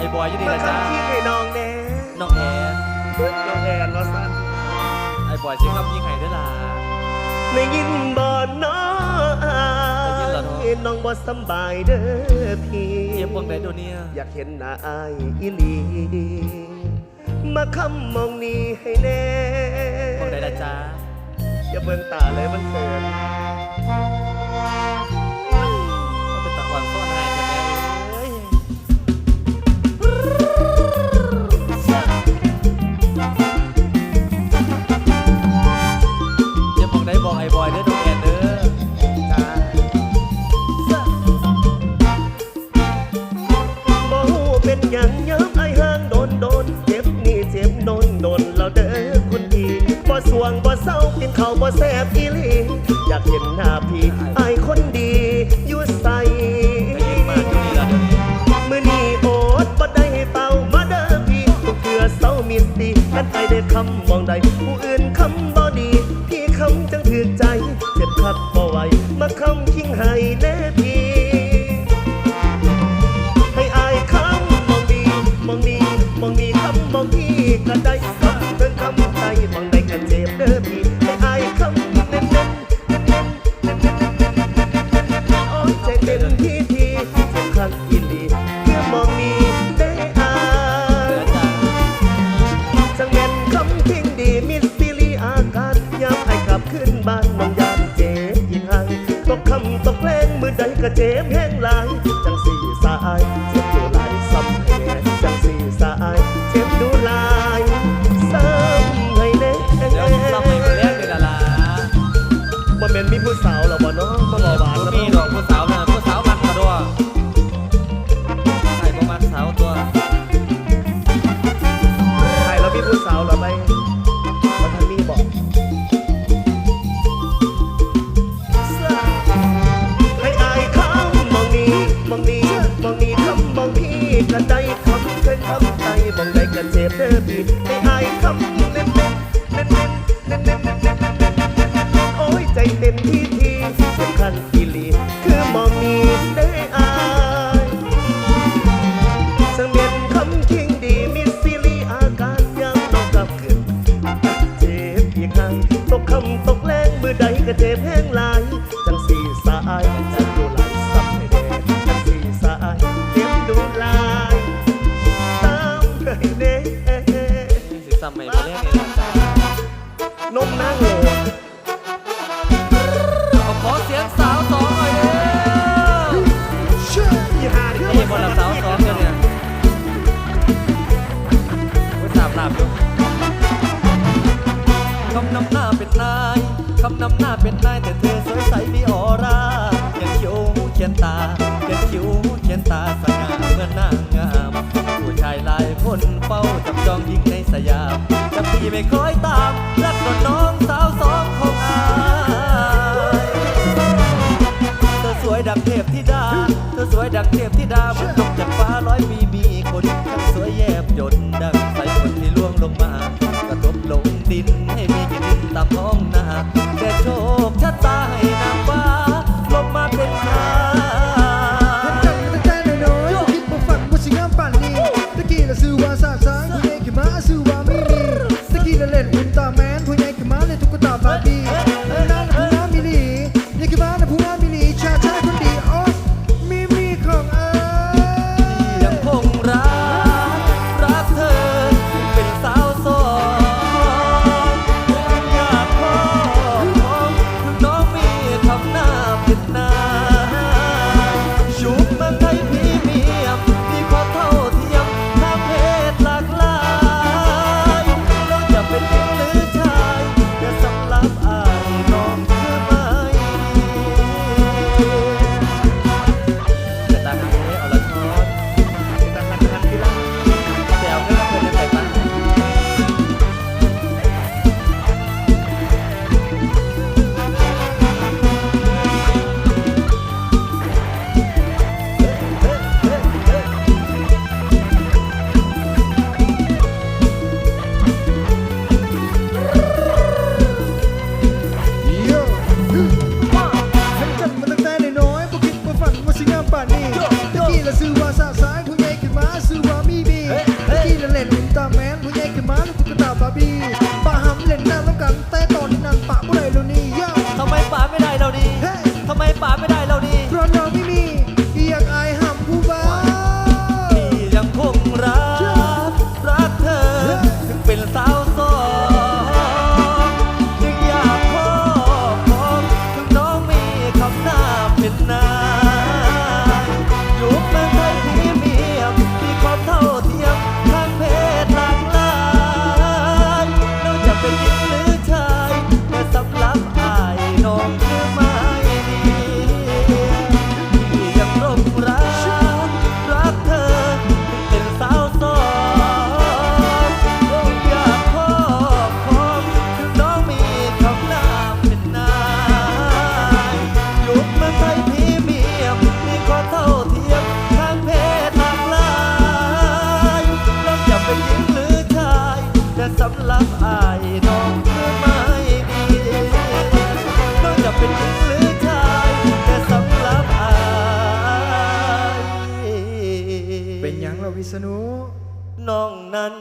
ไอ้บอยอยู่นี่มานะจ๊ะคำที่ให้น้องแน่น้องแอนน้องแอนว่าสั้นไอ้บอยสิครับยิงไห้ด้วยล่ะได้ยินบ่น้ออาได้ยินแล้วเนอะยน้องบ่สำบายเด้อพี่เจ็บบ้งไหนตัวเนี้ยอยากเห็นหน้าอายอีหลีมาคำมองนี้ให้แน่บ้งไหนนะจ๊ะอย่าเบิ่งตาเลยมันเขินมัน เศร้ากินข้าวบ่แซ่บอีหลีอยากเห็นหน้าพี่อายคนดีอยู่ใสใจเย็นมากอยู่นี่ล่ะเดี๋ยวนี้มื่อนี้โอดบ่ได้เป่ามาเด้อพี่ทุกเทือเศร้ามีสติกันไปได้คำมองใดผู้อื่นคำบ่ดี พี่คำจังถือใจเจ็บคักบ่ไหวมาคำคิงให้แน่พี่ให้อายคำมองดีมองดีมองดีคำมองพี่ก็ได้ ดีมิสซิลีอาการยามไอ้กลับขึ้นบ้านน้องยามเจ็บอีกครั้งตกคำตกแรงมือใดกระเจมแห้งหลายจังสี่สายเจ็บดูหลาย องพี่ก็ได้คำเคยคำใจมองได้ก็เจ็บเด้อพี่ให้อายคำเน้นเน้นเน้นเน้นเน้นเน้นเน้นเน้นเน้นเน้นเน้นเน้นโอ้ยใจเต็มที่ทีสำคัญอีหลีคือมองนี้ได้อายสังเวียนคำคิงดีมิสิลีอาการยังต้องกลับขึ้นเจ็บอีกครั้งตกคำตกแรงมือใดก็เจ็บแห้งหลายจังสีสายเจ็บดูหลายำไมมาแรก ดังเทพธิดา เธอสวยดังเทพธิดามันตกจากฟ้าร้อยปีมีคนทั้งสวยแยบยนดังใสฝนที่ล่วงลงมา กระทบลงดินให้มีกินดินตามท้องนาแต่โชคชะตาให้นางฟ้าลงมาเป็นทาเห็นจังตั้งใจน้อยคิดบ่ฝันว่าสิงามป่านนี้ตะกี้ละซื้อว่าสาส นี่ตะกี้ละซื้อว่าสาสายผู้ใหญ่ขึ้นมาซื้อว่ามีบีตะกี้ละเล่นลินตาแมนผู้ใหญ่ขึ้นมาแล้วตุ๊กตาบาร์บี้ป้าหำเล่นหน้าแล้วกันแต่ตอน วิษณุ น้องนั้น